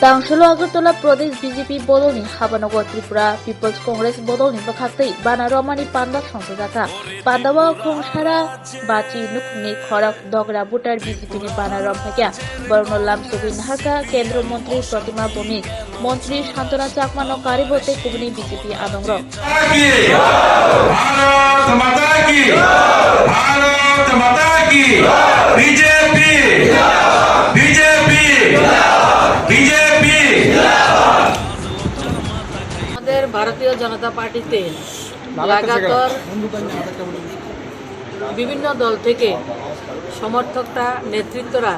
당 출로하고돌라 프로데스 BJP 보도니 하바노고 트리프라 피플스 콩그레스 보도니 바카스테 바나로마니 판다 상세자타 판다와 খংসারা বাচি নুকনি খরক দগরা বুটার BJP নি বানারম থাকিয়া বর্ণলাম সুবিন হাকা কেন্দ্র মন্ত্রী প্রতিমা ভূমি মন্ত্রী শান্তনা চাকমানো কারিবতে কুবনি বিজেপি আদংর ভারতীয় জনতা পার্টিতে লাগাতার বিভিন্ন দল থেকে সমর্থকরা নেতৃত্বরা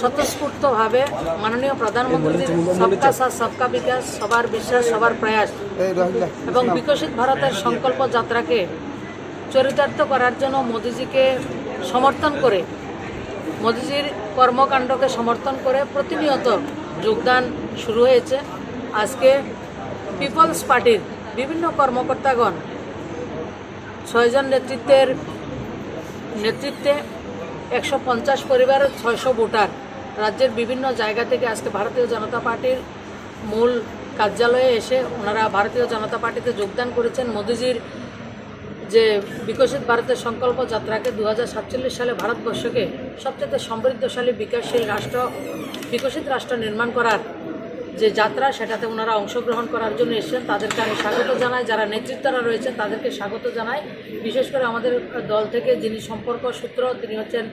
স্বতঃস্ফূর্তভাবে মাননীয় প্রধানমন্ত্রীর সবকা সাথ সবকা বিকাশ সবার বিশ্বাস সবার প্রয়াস এবং বিকশিত ভারতের সংকল্প যাত্রাকে চরিতার্থ করার জন্য মোদিজিকে সমর্থন করে মোদিজির কর্মকাণ্ডকে সমর্থন করে প্রতিনিয়ত যোগদান শুরু হয়েছে। আজকে পিপলস পার্টির বিভিন্ন কর্মকর্তাগণ ছয়জন নেতৃত্বের নেতৃত্বে একশো পঞ্চাশ পরিবারের ছয়শো ভোটার রাজ্যের বিভিন্ন জায়গা থেকে আজকে ভারতীয় জনতা পার্টির মূল কার্যালয়ে এসে ওনারা ভারতীয় জনতা পার্টিতে যোগদান করেছেন। মোদিজির যে বিকশিত ভারতের সংকল্প যাত্রাকে দু হাজার সাতচল্লিশ সালে ভারতবর্ষকে সবচেয়ে সমৃদ্ধশালী, বিকাশশীল রাষ্ট্র, বিকশিত রাষ্ট্র নির্মাণ করার যে যাত্রা, সেটাতে ওনারা অংশগ্রহণ করার জন্য এসেছেন। তাদেরকে আমি স্বাগত জানাই। যারা নেতৃত্বরা রয়েছেন, তাদেরকে স্বাগত জানাই। বিশেষ করে আমাদের দল থেকে যিনি সম্পর্ক সূত্র, তিনি হচ্ছেন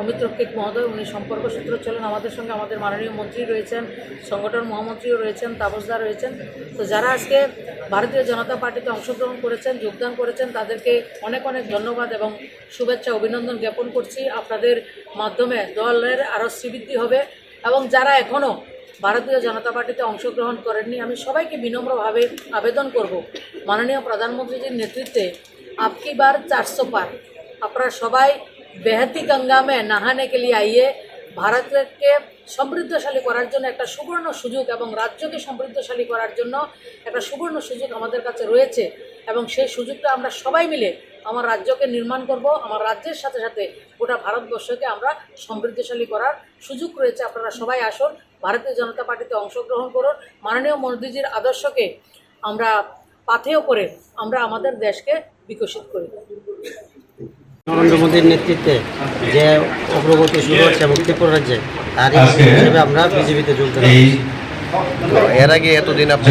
অমিত রক্ষিত মহোদয়। উনি সম্পর্ক সূত্র চলেন। আমাদের সঙ্গে আমাদের মাননীয় মন্ত্রী রয়েছেন, সংগঠন মহামন্ত্রীও রয়েছেন, তাপসদা রয়েছেন। তো যারা আজকে ভারতীয় জনতা পার্টিতে অংশগ্রহণ করেছেন, যোগদান করেছেন, তাদেরকে অনেক অনেক ধন্যবাদ এবং শুভেচ্ছা, অভিনন্দন জ্ঞাপন করছি। আপনাদের মাধ্যমে দলের আরও শ্রীবৃদ্ধি হবে এবং যারা এখনও ভারতীয় জনতা পার্টিতে অংশগ্রহণ করেননি। আমি সবাইকে বিনম্রভাবে আবেদন করব। মাননীয় প্রধানমন্ত্রীজির নেতৃত্বে আপকি বার চারশো পার। আপনারা সবাই বেহাতি গঙ্গা মে নাহানে কে লিয়ে আইয়ে ভারতকে সমৃদ্ধশালী করার জন্য একটা সুবর্ণ সুযোগ এবং রাজ্যকে সমৃদ্ধশালী করার জন্য একটা সুবর্ণ সুযোগ আমাদের কাছে রয়েছে এবং সেই সুযোগটা আমরা সবাই মিলে আমার রাজ্যকে নির্মাণ করব আমার রাজ্যের সাথে সাথে গোটা ভারতবর্ষকে আমরা সমৃদ্ধশালী করার সুযোগ রয়েছে। আপনারা সবাই আসুন ভারতীয় জনতা পার্টিতে অংশগ্রহণ করুন। মাননীয় মোদীজির আদর্শকে আমরা পাথেয় করে আমরা আমাদের দেশকে বিকশিত করি। নরেন্দ্র মোদীর নেতৃত্বে যে অগ্রগতি শুরু হচ্ছে এবং ত্রিপুরা রাজ্যে তার হিসেবে আমরা বিজেপিতে যোগদান এই এর আগে এতদিন আপনি